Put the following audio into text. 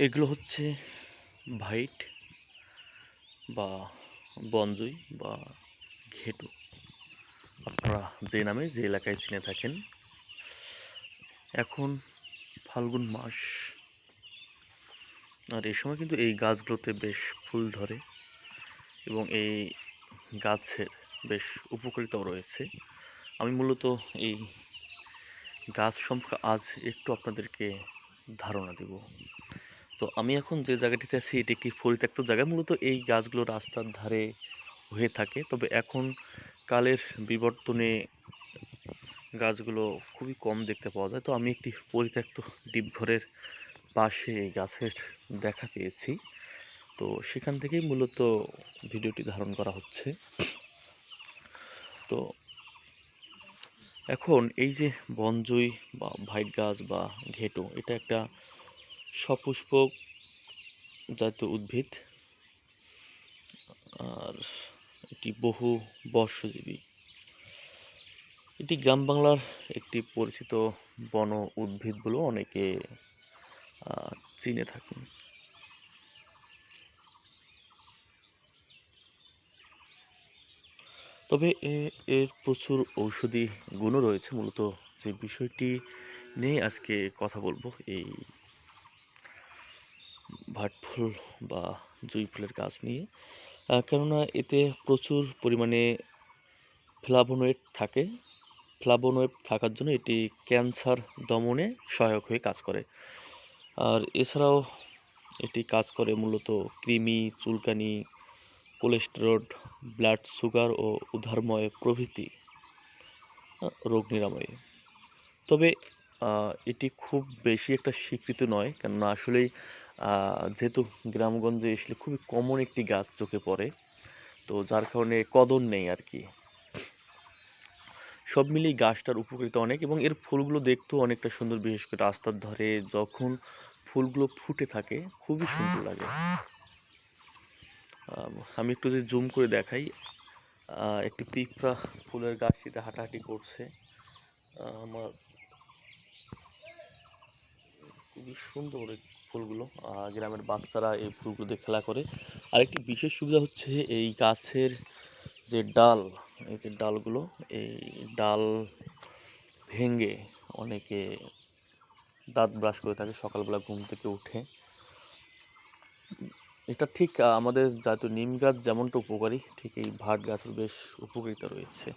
এগুলো হচ্ছে ভাইট বা বনজুই বা ঘেটু। আপনারা যে নামে, যে এলাকায় চিনে থাকেন। এখন ফাল্গুন মাস। আর এই সময় কিন্তু এই গাছগুলোতে বেশ ফুল ধরে এবং এই গাছের বেশ উপকারিতাও রয়েছে। আমি মূলত এই গাছ সম্পর্কে আজ একটু আপনাদেরকে ধারণা দেব। তো আমি এখন যে জায়গাটিতে আছি, এটি একটি পরিত্যক্ত জায়গা। মূলত এই গাছগুলো রাস্তার ধারে হয়ে থাকে। তবে এখন কালের বিবর্তনে গাছগুলো খুবই কম দেখতে পাওয়া যায়। তো আমি একটি পরিত্যক্ত ডিপঘরের পাশে এই গাছের দেখা পেয়েছি। তো সেখান থেকেই মূলত ভিডিওটি ধারণ করা হচ্ছে। তো এখন এই যে বনজুই বা ভাইট গাছ বা ঘেটো, এটা একটা সপুষ্পক জাতীয় উদ্ভিদ, আর এটি বহু বর্ষজীবী। এটি গ্রাম বাংলার একটি পরিচিত বন উদ্ভিদ বলেও অনেকে চিনে থাকেন। তবে এর প্রচুর ঔষধি গুণও রয়েছে। মূলত যে বিষয়টি নিয়ে আজকে কথা বলব, এই ভাটফুল বা জুঁই ফুলের গাছ নিয়ে। কেননা এতে প্রচুর পরিমাণে ফ্লাভোনয়েড থাকে। ফ্লাভোনয়েড থাকার জন্য এটি ক্যান্সার দমনে সহায়ক হয়ে কাজ করে। আর এছাড়াও এটি কাজ করে মূলত কৃমি, চুলকানি, কোলেস্টেরল, ব্লাড সুগার ও উদ্ধারময় প্রভৃতি রোগ নিরাময়ে। তবে এটি খুব বেশি একটা স্বীকৃত নয়। কেননা আসলেই যেহেতু গ্রামগঞ্জে আসলে খুবই কমন একটি গাছ চোখে পড়ে তো যার কারণে কদর নেই আর কি। সব মিলিয়ে গাছটার উপকৃত অনেক এবং এর ফুলগুলো দেখতেও অনেকটা সুন্দর বিশেষ করে রাস্তার ধারে যখন ফুলগুলো ফুটে থাকে খুবই সুন্দর লাগে। আম, একটু যদি জুম করে দেখাই একটি পিঁপড়া ফুলের গাছটিতে হাঁটাহাঁটি করছে। আমার খুবই সুন্দর এই ফুলগুলো গ্রামের বাচ্চারা এই ফুলগুলো দিয়ে খেলা করে। আর একটি বিশেষ সুবিধা হচ্ছে এই গাছের যে ডাল, এই যে ডালগুলো, এই ডাল ভেঙে অনেকে দাঁত ব্রাশ করে থাকে, সকালবেলা ঘুম থেকে উঠে। এটা ঠিক আমাদের জাতীয় নিম গাছ যেমনটা উপকারী, ঠিক এই ভাট গাছের বেশ উপকারিতা রয়েছে।